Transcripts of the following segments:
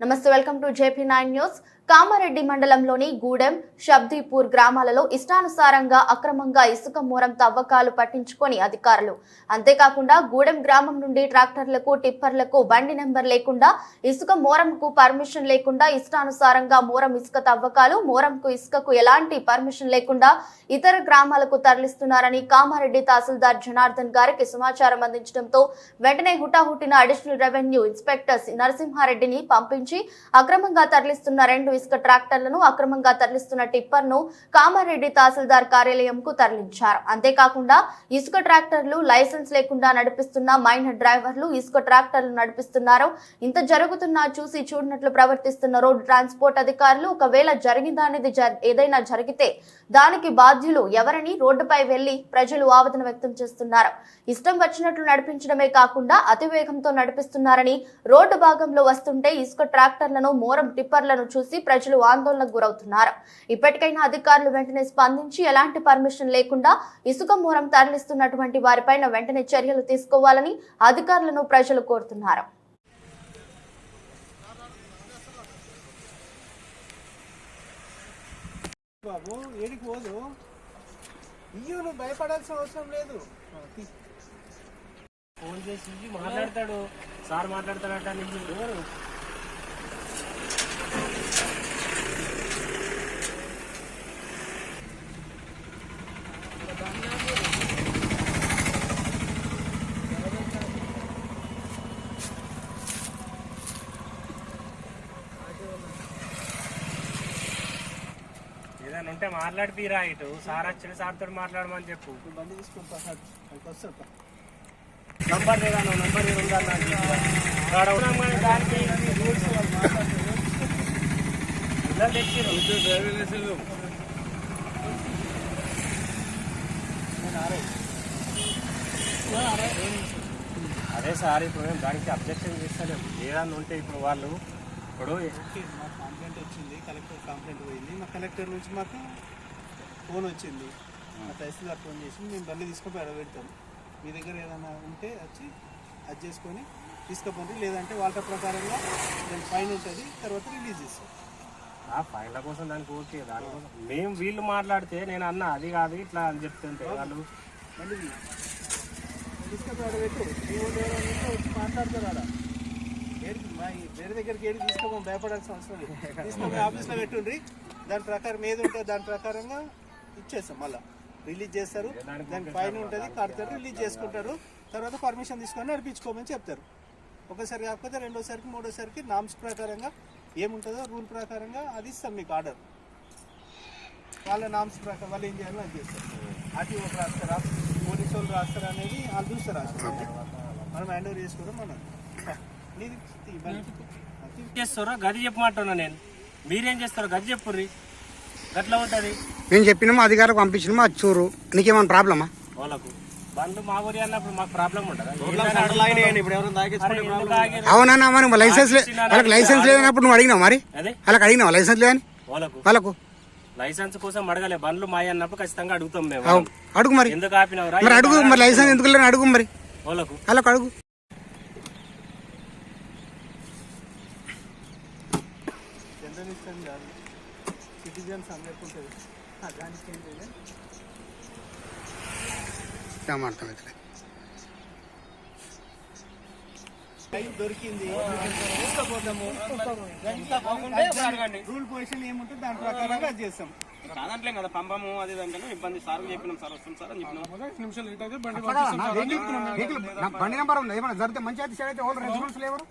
నమస్తే welcome to JP nine news. Kamareddy మండలంలోని గూడెం షబ్దీపూర్ గ్రామాలలో ఇష్టానుసారంగా అక్రమంగా ఇసుక మూరం తవ్వకాలు పట్టించుకొని అధికారులు. అంతేకాకుండా గూడెం గ్రామం నుండి ట్రాక్టర్లకు టిప్పర్లకు బండి నెంబర్ లేకుండా ఇసుక మోరంకు పర్మిషన్ లేకుండా ఇష్టానుసారంగా మోరం ఇసుక తవ్వకాలు మోరంకు ఇసుకకు ఎలాంటి పర్మిషన్ లేకుండా ఇతర గ్రామాలకు తరలిస్తున్నారని కామారెడ్డి తహసీల్దార్ జనార్దన్ గారికి సమాచారం అందించడంతో వెంటనే హుటాహుటిన అడిషనల్ రెవెన్యూ ఇన్స్పెక్టర్ నరసింహారెడ్డిని పంపించి అక్రమంగా తరలిస్తున్న రెండు ఇసుక ట్రాక్టర్లను అక్రమంగా తరలిస్తున్న టిప్పర్ను కామారెడ్డి తహసీల్దార్ కార్యాలయంకు తరలించారు. అంతేకాకుండా ఇసుక ట్రాక్టర్లు లైసెన్స్ లేకుండా నడిపిస్తున్న మైనర్ డ్రైవర్లు ఇసుక ట్రాక్టర్లు నడిపిస్తున్నారు. ఇంత జరుగుతున్నా చూసి చూడనట్లు ప్రవర్తిస్తున్న రోడ్డు ట్రాన్స్పోర్ట్ అధికారులు ఒకవేళ జరిగిందనేది ఏదైనా జరిగితే దానికి బాధ్యులు ఎవరని రోడ్డుపై వెళ్ళి ప్రజలు ఆవేదన వ్యక్తం చేస్తున్నారు. ఇష్టం వచ్చినట్లు నడిపించడమే కాకుండా అతివేగంతో నడిపిస్తున్నారని రోడ్డు భాగంలో వస్తుంటే ఇసుక ట్రాక్టర్లను మోరం టిప్పర్లను చూసి ప్రజలు ఆందోళనకు గురవుతున్నారు. ఇప్పటికైనా అధికారులు వెంటనే స్పందించి ఎలాంటి పర్మిషన్ లేకుండా ఇసుక మూరం తరలిస్తున్నటువంటి వారిపైన వెంటనే చర్యలు తీసుకోవాలని అధికారులను ప్రజలు కోరుతున్నారు. బాబు ఏడికి పోదు. ఇయ్యు నువ్వు భయపడాల్సిన అవసరం లేదు. ఫోన్ చేసి మాట్లాడతాడు. సార్ మాట్లాడతాడట నీకు ఉంటే మాట్లాడిపిరా ఇటు. సార్ వచ్చిన సార్ తోటి మాట్లాడమని చెప్పు. బండి తీసుకుంటా సార్. వస్తా నంబర్ లేదా నంబర్ ఉందా దానికి. రూల్స్ అదే సార్ ఇప్పుడు మేము దానికి అబ్జెక్షన్ చేస్తలేము ఏదన్నా ఉంటే ఇప్పుడు వాళ్ళు ఇప్పుడు కంప్లైంట్ వచ్చింది కలెక్టర్ కంప్లైంట్ పోయింది. మా కలెక్టర్ నుంచి మాకు ఫోన్ వచ్చింది. మా తహసీల్దార్ ఫోన్ చేసి మేము బండి తీసుకొని పెడబెడతాం మీ దగ్గర ఏదైనా ఉంటే వచ్చి అది చేసుకొని తీసుకుపోండి. లేదంటే వాళ్ళ ప్రకారంగా దాని ఫైన్ ఉంటుంది తర్వాత రిలీజ్ చేస్తాం. ఆ ఫైన్ల కోసం దానికి ఓకే దానికోసం మేము వీళ్ళు మాట్లాడితే నేను అన్న అది కాదు ఇట్లా అని చెప్తుంటే వాళ్ళు. బండి తీసుకొని పెడబెట్టు వచ్చి మాట్లాడతారు ఈ వేరే దగ్గరికి ఏడు తీసుకోమని భయపడాల్సిన అవసరం లేదు. తీసుకొని ఆఫీస్లో పెట్టుండ్రి. దాని ప్రకారం ఏది ఉంటుందో దాని ప్రకారంగా ఇచ్చేస్తాం మళ్ళీ. రిలీజ్ చేస్తారు. దాని ఫైన్ ఉంటుంది కడతారు రిలీజ్ చేసుకుంటారు. తర్వాత పర్మిషన్ తీసుకొని నడిపించుకోమని చెప్తారు. ఒకసారి కాకపోతే రెండోసారికి మూడోసారికి నామ్స్ ప్రకారంగా ఏముంటుందో రూల్ ప్రకారంగా అది ఇస్తాం మీకు ఆర్డర్. వాళ్ళ నామ్స్ ప్రకారం వాళ్ళు ఏం చేయాలో అది చేస్తారు. ఆర్టీఓ రాస్తారా? పోలీసు వాళ్ళు రాస్తారా అనేది వాళ్ళు చూస్తారు. మనం హ్యాండ్ ఓవర్ చేసుకోవడం మనం. చేస్తారో? గది చెప్పమంటున్నా నేను. మీరేం చేస్తారో? గది చెప్పుర్రి. గట్లా ఉంటుంది మేము చెప్పినాము అధికారులకు పంపించినాము అది చూరు నీకేమైనా ప్రాబ్లమా? వాళ్ళకు. బండ్లు మా ఊరి అన్నప్పుడు మాకు ప్రాబ్లం ఆగిర్రు? అవునన్నా మరి లైసెన్స్ వాళ్ళకి లైసెన్స్ లేనప్పుడు నువ్వు అడిగినావు మరి? అదే. వాళ్ళకి అడిగినావు? లైసెన్స్ లేదని వాళ్ళకు. వాళ్ళకు. లైసెన్స్ కోసం అడగలే. బండ్లు మాయ అన్నప్పుడు ఖచ్చితంగా అడుగుతాం మేము. అడుగు మరి. ఎందుకు ఆపినవరా? మరి అడుగు మరి లైసెన్స్ ఎందుకు లేని అడుగు మరి. వాళ్ళకు. వాళ్ళకు అడుగు. అని కాదు. సిటిజన్స్ అందరికి ఉంటుంది. ఆ, దానికి అర్థమవుతుంది దొరికింది. రూల్ పొజిషన్ ఏముంటుంది దాని ప్రకారంగా అది చేస్తాం. కాదంటలేం కదా పంపము అది అంటే ఇబ్బంది. సార్ చెప్పినాం సార్ వస్తుంది సార్ అని చెప్పినాం. నా వెహికల్- వెహికల్ నా బండి నెంబర్ ఉంది. ఏమైనా జరిగితే మంచి అయితే ఎవరు?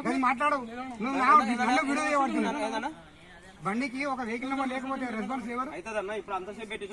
అది మాట్లాడవు. నువ్వు నా నన్ను వీడియో చేయబడుతున్నావు బండికి ఒక వెహికల్ నెంబర్ లేకపోతే రెస్పాన్స్ లేవరు అవుతుందన్న ఇప్పుడు అంతసేపు పెట్టి